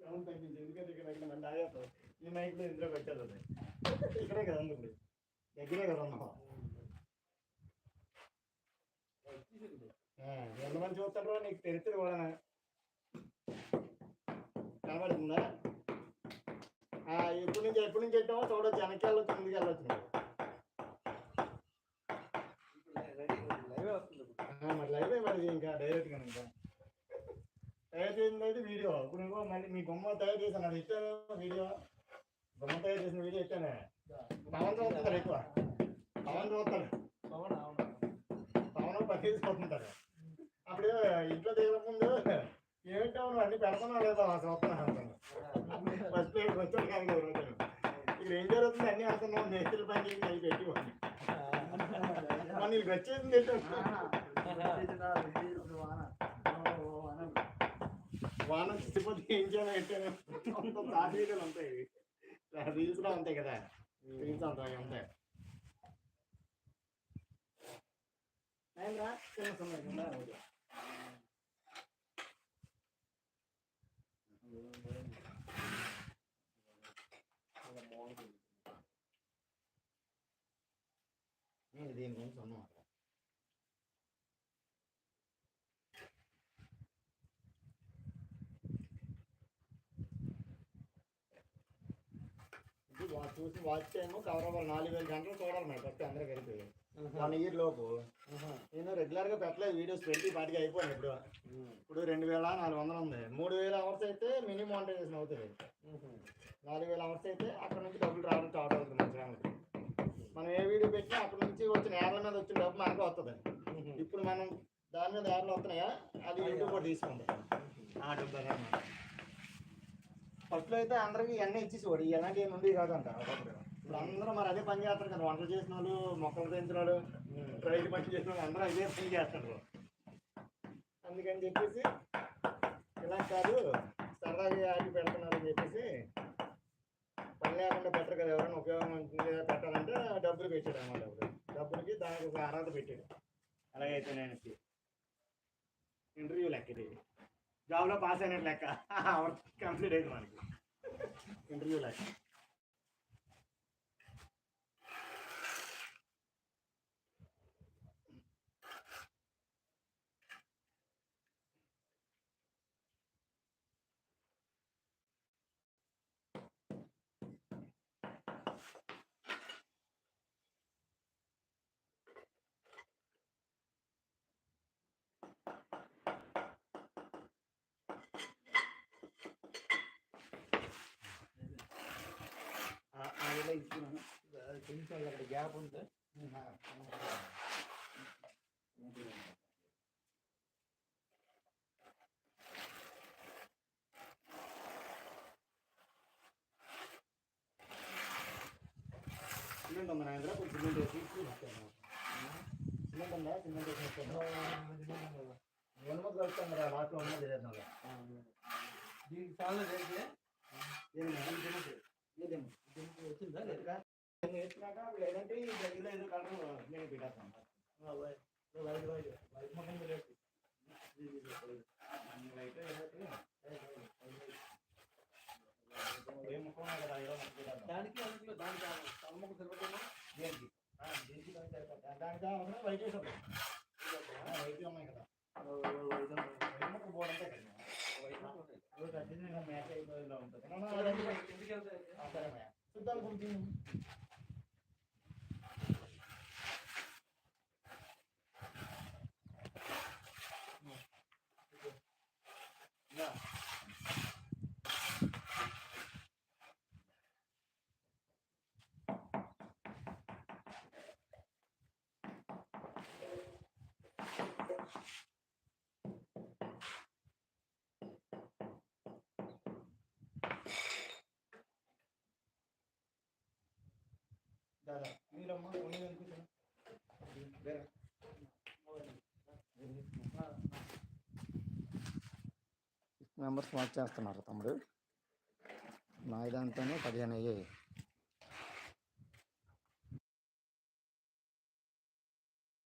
Sound తగ్గించి ఎందుకంటే ఇక్కడ ఇక్కడ ఆగేస్తాం ఈ మైక్లో ఇందులో వచ్చేది ఇక్కడే కదా ఉంది దగ్గరే కదా ఉన్నాం ఎంతమంది చూస్తారో నీకు తెలుస్తుంది కూడా కనబడుతుందా ఆ, ఎప్పటి నుంచి ఎప్పటి నుంచి పెట్టామో చూడొచ్చు వెనక్కి వెళ్ళొచ్చు ముందుకు వెళ్ళొచ్చు లైవ్ మరి లైవ్ మరి ఇంకా డైరెక్ట్గా ఇంకా. తయారు చేసింది అయితే వీడియో. ఇప్పుడు ఇంకో మళ్ళీ మీ బొమ్మ తయారు చేశాను అది ఇచ్చాను వీడియో? బొమ్మ తయారు చేసిన వీడియో ఇచ్చాను పవన్ చూస్తుంటారు ఎక్కువ. పవన్ చూస్తాడు అవునా, అవునా. పవన్ పని తీసుకుంటుంటారు అప్పుడు ఇంట్లో దిగక ముందు ఏమిటో అన్ని పెడతానో లేదా చూస్తున్నా అంటాను ఫస్ట్ ప్లేట్ వచ్చాడు కానీ ఒక రోజు ఇక్కడ ఏం జరుగుతుంది? అన్ని అనుకున్నాం మేస్త్రి పని అవి పెట్టి. మన నీకు వచ్చేసింది ఏంటో? వాన తిరుపతి ఏం చేయాలి ఏంటనే తాతీలు ఉంటాయి. రీల్స్లో ఉంటాయి కదా. రీల్స్ ఉంటాయి ఉంటాయి దీని గురించి అన్నమాట ఇది వా- చూసి వాచ్ టైమ్ కవర్ అవ్వాలి. నాలుగు వేల గంటలు చూడాలి మరి ఫస్ట్ అందరూ కలిపి. వన్ ఇయర్ లోపు. నేను రెగ్యులర్గా పెట్టలేదు. వీడియోస్ ట్వంటీ పాటికి అయిపోయింది ఇప్పుడు. ఇప్పుడు రెండు వేల నాలుగు వందలు ఉంది. మూడు వేల అవర్స్ అయితే మినిమం మానిటైజేషన్ అవుతుంది. నాలుగు వేల అవర్స్ అయితే అక్కడ నుంచి డబ్బులు రావడం స్టార్ట్ అవుతుంది మంచిగా మనకి. మనం ఏ వీడియో పెట్టినా అక్కడ నుంచి వచ్చిన యాడ్ల మీద వచ్చిన డబ్బు మనకు వస్తుంది. ఇప్పుడు మనం దాని మీద యాడ్లు వస్తున్నాయా? అది యూట్యూబ్ కూడా తీసుకుంది ఆ డబ్బు ఫస్ట్లో అయితే అందరికి ఇవన్నీ ఇచ్చేసేవాడు. ఎలాంటి ఏమి ఉంది కాదంట అంట. ఇప్పుడు అందరూ మరి అదే పని చేస్తారు కదా. వంటలు చేసిన వాళ్ళు మొక్కలు పెంచిన వాళ్ళు రైతు పని చేసిన వాళ్ళు అందరూ అదే పని చేస్తారు. అందుకని చెప్పేసి ఇలా కాదు సరదాగా ఆగి పెడుతున్నారు అని చెప్పేసి పని లేకుండా పెట్టరు కదా ఎవరైనా ఉపయోగం ఉంటుంది పెట్టాలంటే డబ్బులు పెట్టాడు అన్నమాట అప్పుడు. డబ్బులకి దానికి ఒక అర్హత పెట్టాడు. అలాగైతే నేను ఇంటర్వ్యూ లెక్క ఇది. జాబ్లో పాస్ అయినట్టు లెక్క. కంప్లీట్ అయింది మనకి. ఇంటర్వ్యూ లెక్క ఆ- ఇస్తున్నాను అది కొంచెం అక్కడ గ్యాప్ ఉంది సిమెంట్ ఉందా నా దగ్గర కొంచెం సిమెంట్ వేసి ఇస్తాను సిమెంట్ ఉందా సిమెంట్ వేసి ఇస్తాను ఎనుమతి కలుస్తాను కదా లాస్ట్లో ఉన్నది తెలియదు నాకు దీనికి చాలా రేట్లే ఏదైనా ఏదేమో దీనికి వచ్చిందా లేదా లేదా నేర్చుకున్నాక లేదంటే ఈ గదిలో ఏదో కలర్ నేను పెట్టేస్తాను వైట్ వైట్ వైట్ మొత్తం రేట్ అయితే ఏ ముఖం ఉన్నా కదా ఏదో మనకి పెట్టేద్దాం. దానికి అందులో దానికి తలముఖ సరిపడేమో దేనికి ఆ, దేనికి దానికి సరిపోతుంది. దానికి కావాలన్నా వైట్ వేసి వద్దాం. ఆ, వైట్ ఉన్నాయి కదా వైట్ ముక్క బోర్డు అంతే కదా ఇప్పుడు కంటిన్యూగా మ్యాచ్ అయిపోయేలా ఉంటుంది అవునా, అదండి. 일단 검증. దాదా మీరమ్మా అనుకుంటున్నా వేరే. సిక్స్ మెంబర్స్ మార్క్ చేస్తున్నారు తమ్ముడు. నా దాంతోనే పదిహేను అయ్యాయి.